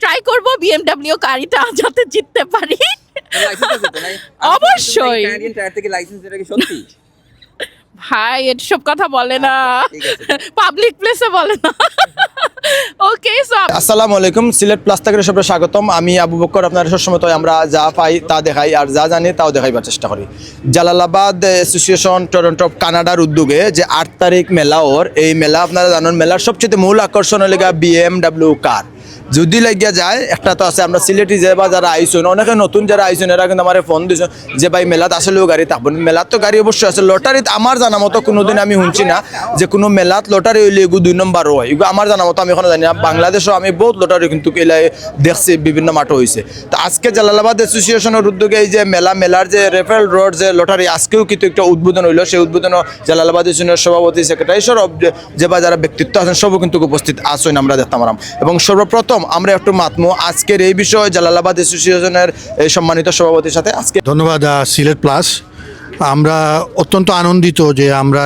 Try করব BMW গাড়িটা যাতে জিততে পারি। অবশ্যই। কানাডিয়ান টায়ার থেকে লাইসেন্স এটা কি সত্যি? ভাই এসব কথা বলে না। পাবলিক প্লেসে বলে না। ওকে সো আসসালামু আলাইকুম সিলেট প্লাস থেকে সবাই স্বাগতম। আমি আবু বক্কর আপনার সবসময় তো আমরা যা পাই তা দেখাই আর যা জানি তাও দেখাইবার চেষ্টা করি। জালালাবাদ অ্যাসোসিয়েশন টরন্টো কানাডার উদ্যোগে যে আট তারিখ মেলা ওর এই মেলা আপনারা জানেন মেলার সবচেয়ে মূল আকর্ষণ হলে বিএমডাব্লিউ কার যদি লাগিয়া যায়, একটা তো আছে, আমরা সিলেটি যে বা যারা আইসুন, অনেকে নতুন যারা আইসুন, এরা কিন্তু আমার ফোন দিয়েছেন যে, ভাই, মেলাত আসলেও গাড়ি থাকব মেলাত তো গাড়ি অবশ্যই আছে। লটারিত আমার জানা মতো কোনোদিন আমি শুনছি না যে, কোনো মেলাত লটারি হইলে এগু দুই নম্বর হয়। এগু আমার জানা মতো আমি এখনও জানি না। বাংলাদেশও আমি বহুত লটারি কিন্তু এলাই দেখছি, বিভিন্ন মাঠ হয়েছে তো আজকে জালালাবাদ অ্যাসোসিয়েশনের উদ্যোগে এই যে মেলা, মেলার যে রেফারেল রোড যে লটারি আজকেও কিন্তু একটা উদ্বোধন হইল। সেই উদ্বোধন জালালাবাদ অ্যাসোসিয়েশনের সভাপতি সেক্রেটারি সব যে- বা যারা ব্যক্তিত্ব আছেন, সবও কিন্তু উপস্থিত আসেন আমরা দেখতাম এবং সর্বপ্রথম আমরা একটু মাতমো। আজকের এই বিষয়ে জালালাবাদ অ্যাসোসিয়েশনের সম্মানিত সভাপতির সাথে আজকে ধন্যবাদ সিলেট প্লাস। আমরা অত্যন্ত আনন্দিত যে আমরা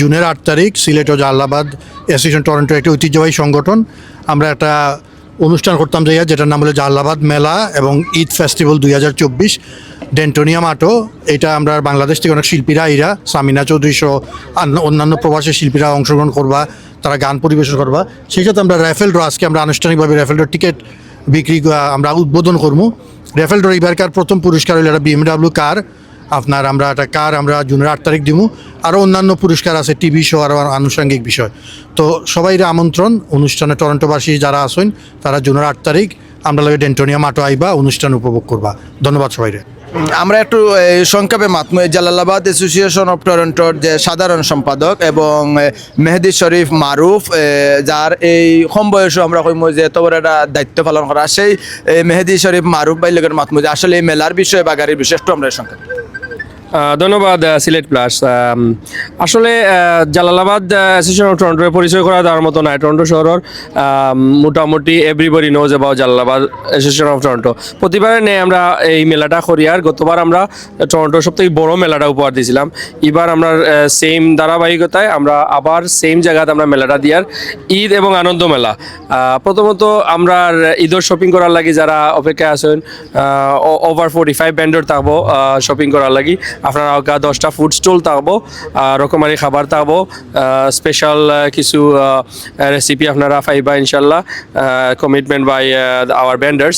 জুনের আট তারিখ সিলেট ও জালালাবাদ অ্যাসোসিয়েশন টরন্টো একটি ঐতিহ্যবাহী সংগঠন। আমরা একটা অনুষ্ঠান করতাম যাইয়া যেটার নাম হলো জালালাবাদ মেলা এবং ঈদ ফেস্টিভ্যাল দুই হাজার চব্বিশ। ডেন্টোনিয়াম আটো এটা আমরা বাংলাদেশ থেকে অনেক শিল্পীরা, এরা সামিনা চৌধুরী সহ অন্যান্য প্রবাসী শিল্পীরা অংশগ্রহণ করবা, তারা গান পরিবেশন করবা। সেই সাথে আমরা র্যাফেল ড্র আজকে আমরা আনুষ্ঠানিকভাবে র্যাফেল ড্র টিকিট বিক্রি আমরা উদ্বোধন করব। রেফেল ড্র এবারকার প্রথম পুরস্কার হলো একটা বিএমডাব্লিউ কার আপনার আমরা একটা কার আমরা জুনের আট তারিখ দিব আরও অন্যান্য পুরস্কার আছে টিভি শো আরও আনুষঙ্গিক বিষয়। তো সবাই আমন্ত্রণ, অনুষ্ঠানে টরন্টোবাসী যারা আসেন তারা জুনের আট তারিখ আমরা লাগে ডেন্টোনিয়া মাটো আইবা, অনুষ্ঠান উপভোগ করবা। ধন্যবাদ সবাইরে। আমরা একটু সংক্ষেপে মাতমু জালালাবাদ অ্যাসোসিয়েশন অফ টরন্টোর যে সাধারণ সম্পাদক এবং মেহেদি শরীফ মারুফ যার এই কম বয়সে আমরা কইমু যে এত বড় একটা দায়িত্ব পালন করা, সেই মেহেদি শরীফ মারুফ বাইলের মাতমু যে আসলে এই মেলার বিষয়ে বা গাড়ির বিষয়ে একটু আমরা সংক্ষেপে। ধন্যবাদ সিলেট প্লাস। আসলে জালালাবাদ অ্যাসোসিয়েশন অফ টরন্টোর পরিচয় করা দেওয়ার মতো নয় টরন্টো শহরের। মোটামুটি everybody knows about Jalalabad association of Toronto প্রতিবারে নেই আমরা এই মেলাটা করি আর গতবার আমরা টরন্টোর সব থেকে বড়ো মেলাটা উপহার দিয়েছিলাম। এবার আমরা সেম ধারাবাহিকতায় আমরা আবার সেম জায়গাতে আমরা মেলাটা দিয়ার ঈদ এবং আনন্দ মেলা। প্রথমত আমরা ঈদের শপিং করার লাগি যারা অপেক্ষায় আছেন ওভার ফোর্টি ফাইভ ব্যান্ডর থাকব শপিং করার লাগি। আপনারা ওকা দশটা ফুড স্টল থাকব রকমারি খাবার থাকব স্পেশাল কিছু রেসিপি আপনারা পাইবা ইনশাল্লাহ কমিটমেন্ট বাই আওয়ার ব্যান্ডার্স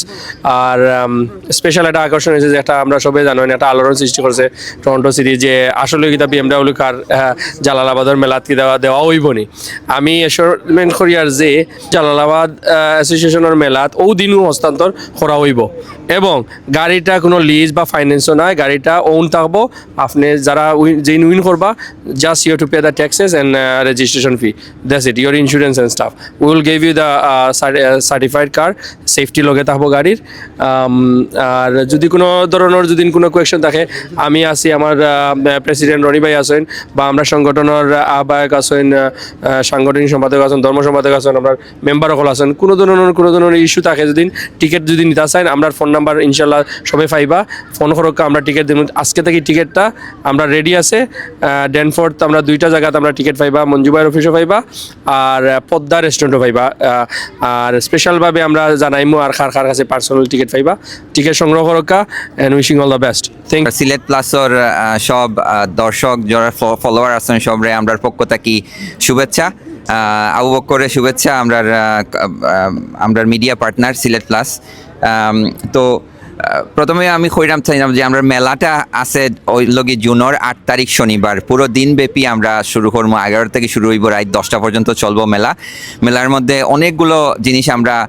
আর স্পেশাল একটা আকর্ষণ হয়েছে যে একটা আমরা সবাই জানেন একটা আলোড়ন সৃষ্টি করছে টরন্টো সিটি যে আসলে কিতা বিএমডাব্লিউ কার জালালাবাদের মেলাত কি দেওয়া দেওয়া হইবনি। আমি এশোরমেন্ট করি আর যে জালালাবাদ অ্যাসোসিয়েশনের মেলাত ও দিনও হস্তান্তর করা হইব। এবং গাড়িটা কোনো লিজ বা ফাইন্যান্সও নয় গাড়িটা ওন থাকব। আপনি যারা যে উইন করবা just you to pay the taxes and registration fee that's it your insurance and stuff will give you the certified car safety লগে থাকব গাড়ির। Um, আর যদি কোনো ধরনের যদি কোনো কোয়েকশন থাকে আমি আছি আমার প্রেসিডেন্ট রনি ভাই আছেন বা আমরা সংগঠনের আহ্বায়ক আছেন সাংগঠনিক সম্পাদক আছেন ধর্ম সম্পাদক আছেন আপনার মেম্বার সকল আছেন কোনো ধরনের কোনো ধরনের ইস্যু থাকে যদি টিকিট যদি নিতে চান আমরা ফোন নাম্বার ইনশাল্লাহ সবাই পাইবা। ফোন করক আমরা টিকিট দিব। আজকে থেকে টিকিটটা আমরা রেডি আছে। ড্যানফোর্ড আমরা দুইটা জায়গাতে আমরা টিকিট পাইবা মঞ্জুবাইয়ের অফিসও পাইবা, আর পদ্মা রেস্টুরেন্টও পাইবা। আর স্পেশালভাবে আমরা জানাইমু আর খার খার কাছে পার্সোনাল টিকিট পাইবা। টিকিট সংগ্রহ করকা and wishing all the best thank Sylhet প্লাসর সব দর্শক, যারা ফলোয়ার আছেন সব সবরে আমরার পক্ষ থাকি শুভেচ্ছা। আবু বক্করের শুভেচ্ছা, আমরার আমরার মিডিয়া পার্টনার সিলেট প্লাস। তো প্রথমে আমি কইরাম চাইলাম যে আমরা মেলাটা আছে ওই লগে জুনের আট তারিখ শনিবার। পুরো দিনব্যাপী আমরা শুরু করব। এগারো থেকে শুরু হইব রাত দশটা পর্যন্ত চলবো মেলা। মেলার মধ্যে অনেকগুলো জিনিস আমরা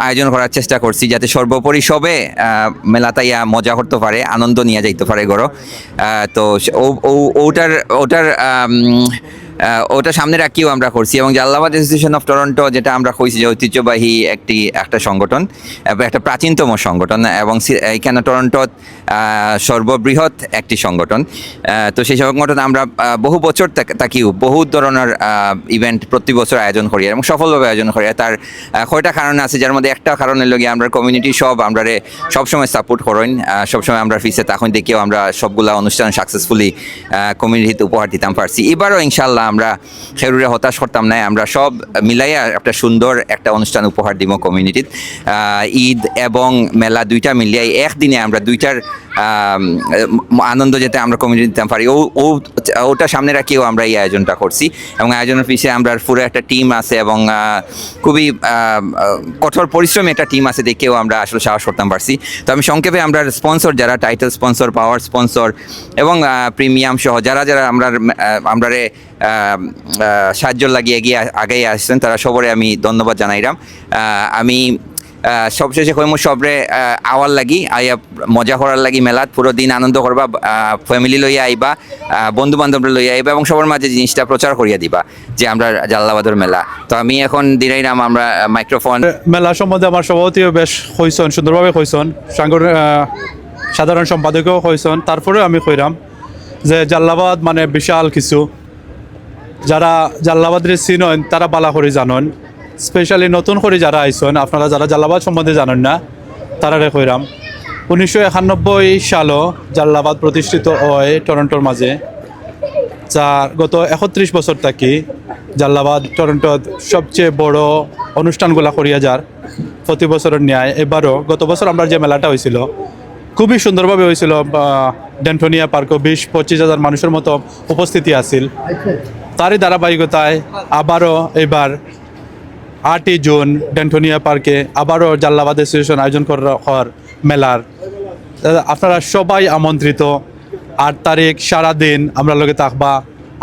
আয়োজন করার চেষ্টা করছি যাতে সর্বোপরি সবে আহ, মেলাটা ইয়া মজা করতে পারে আনন্দ নিয়ে যাইতে পারে আহ, তো ওটার ওটার ওটা সামনে রাখিও আমরা করছি এবং জালালাবাদ অ্যাসোসিয়েশন অফ টরন্টো যেটা আমরা কইছি যে ঐতিহ্যবাহী একটি, একটা সংগঠন একটা প্রাচীনতম সংগঠন, এবং এখানে টরন্টোত সর্ববৃহৎ একটি সংগঠন। তো সেই সংগঠন আমরা বহু বছর থাকিও, বহু ধরনের ইভেন্ট প্রতি বছর আয়োজন করি এবং সফলভাবে আয়োজন করি। তার কয়টা কারণ আছে, যার মধ্যে একটা কারণের লগে আমরা কমিউনিটি সব আমরা সবসময় সাপোর্ট করেন সবসময় আমরা ফিসে তখন দেখেও আমরা সবগুলা অনুষ্ঠান সাকসেসফুলি কমিউনিটিতে উপহার দিতাম পারছি। এবারও ইনশাল্লাহ আমরা খেরুরে হতাশ করতাম না, আমরা সব মিলাইয়া একটা সুন্দর একটা অনুষ্ঠান উপহার দিব কমিউনিটিত ঈদ এবং মেলা দুইটা মিলিয়াই একদিনে আমরা দুইটার আনন্দ যাতে আমরা কমিউনিটি দিতে পারি। ও ও, ওটা সামনে রাখিও আমরা এই আয়োজনটা করছি। এবং আয়োজনের পিছিয়ে আমরা পুরো একটা টিম আছে এবং খুবই কঠোর পরিশ্রমী একটা টিম আছে দেখেও আমরা আসলে সাহস করতাম পারছি। তো আমি সংক্ষেপে আমরা স্পন্সর যারা টাইটেল স্পন্সর পাওয়ার স্পন্সর এবং প্রিমিয়াম সহ যারা যারা আমরা আমরা সাহায্য লাগিয়ে এগিয়ে আগেই আসছেন, তারা সবরে আমি ধন্যবাদ জানাইলাম। আমি সবশেষে কইমু সবরে আওয়ার লাগি, আইয়া মজা করার লাগি মেলাত, পুরো দিন আনন্দ করবা ফ্যামিলি লইয়া আইবা বন্ধু বান্ধবরা লইয়া আইবা, এবং সবার মাঝে জিনিসটা প্রচার করিয়া দিবা, যে আমরা জাল্লাবাদর মেলা। তো আমি এখন দিনাইরাম আমরা মাইক্রোফোন মেলা সম্বন্ধে আমার সভাপতিও বেশ কইসন সুন্দরভাবে কইসন সাংগঠন সাধারণ সম্পাদকও কইসন তারপরেও আমি কইরাম যে জাল্লাবাদ মানে বিশাল কিছু। যারা জাল্লাবাদের চিনন তারা বালা করে জানন। স্পেশালি নতুন করে যারা আইসন, আপনারা যারা জাল্লাবাদ সম্বন্ধে জানেন না, তারা তারারে কইরাম। উনিশশো একানব্বই সালও জাল্লাবাদ প্রতিষ্ঠিত হয় টরন্টোর মাঝে যা গত একত্রিশ বছর থাকি জাল্লাবাদ টরন্টোর সবচেয়ে বড় অনুষ্ঠানগুলা করিয়া যার। প্রতি বছরের ন্যায় এবারও গত বছর আমরা যে মেলাটা হয়েছিল খুবই সুন্দরভাবে হয়েছিল বা ডেন্টোনিয়া পার্কও বিশ পঁচিশ হাজার মানুষের মতো উপস্থিতি আছিল। তারই ধারাবাহিকতায় আবারও এবার আটই জুন ডেন্টোনিয়া পার্কে আবারও জাল্লাবাদ অ্যাসোসিয়েশন আয়োজন করা হওয়ার মেলার। আপনারা সবাই আমন্ত্রিত। আট তারিখ সারাদিন আমরা লগে থাকবা,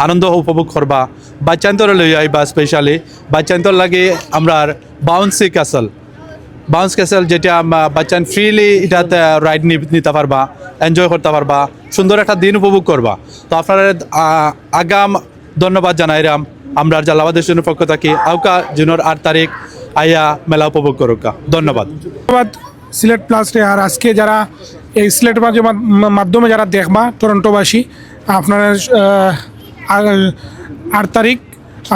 আনন্দ উপভোগ করবা। বাচ্চান্তর লই আইবা স্পেশালি বাচ্চান্তর লাগে আমরা বাউন্সি ক্যাসেল বাউন্স ক্যাসেল যেটা বাচ্চান ফ্রিলি এটাতে রাইড নিতে পারবা এনজয় করতে পারবা, সুন্দর একটা দিন উপভোগ করবা। তো আপনারা আগাম ধন্যবাদ জানাইরাম। আমরা জালাবাদের জন্য পক্ষ থাকি। আউকা জুনের আট তারিখ আইয়া মেলা উপভোগ করুকা। ধন্যবাদ। ধন্যবাদ। সিলেট প্লাসে আর আজকে যারা এই সিলেট মাঝে মাধ্যমে যারা দেখবা টরন্টোবাসী আপনারা আট তারিখ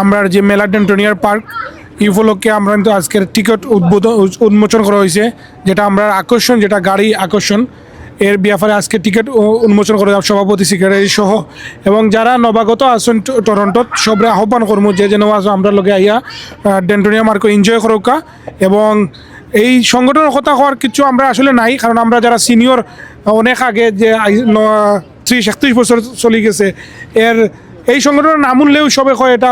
আমরা যে মেলা ডেন্টোনিয়ার পার্ক এই উপলক্ষে আমরা কিন্তু আজকের টিকিট উদ্বোধন উন্মোচন করা হয়েছে, যেটা আমরা আকর্ষণ, যেটা গাড়ি আকর্ষণ। এর ব্যাপারে আজকে টিকিট উন্মোচন করে সভাপতি সেক্রেটারি সহ এবং যারা নবাগত আছেন টরন্টোত, সবরে আহ্বান করব যে যেন আমরা লগে আইয়া ডেন্টোনিয়া মার্কো এনজয় করুকা এবং এই সংগঠনের কথা হওয়ার কিছু আমরা আসলে নাই, কারণ আমরা যারা সিনিয়র অনেক আগে যে ত্রিশ একত্রিশ বছর চলে গেছে এর এই সংগঠনের নাম উনলেও সবে কয় এটা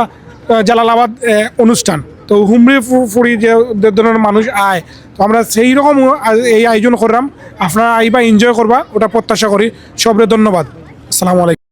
জালালাবাদ অনুষ্ঠান। তো হুমড়ি ফু- ফুড়ি যে ধরনের মানুষ আয়, তো আমরা সেই রকম এই আয়োজন করলাম। আপনারা আইবা এনজয় করবা, ওটা প্রত্যাশা করি। সবরে ধন্যবাদ। আসসালামু আলাইকুম।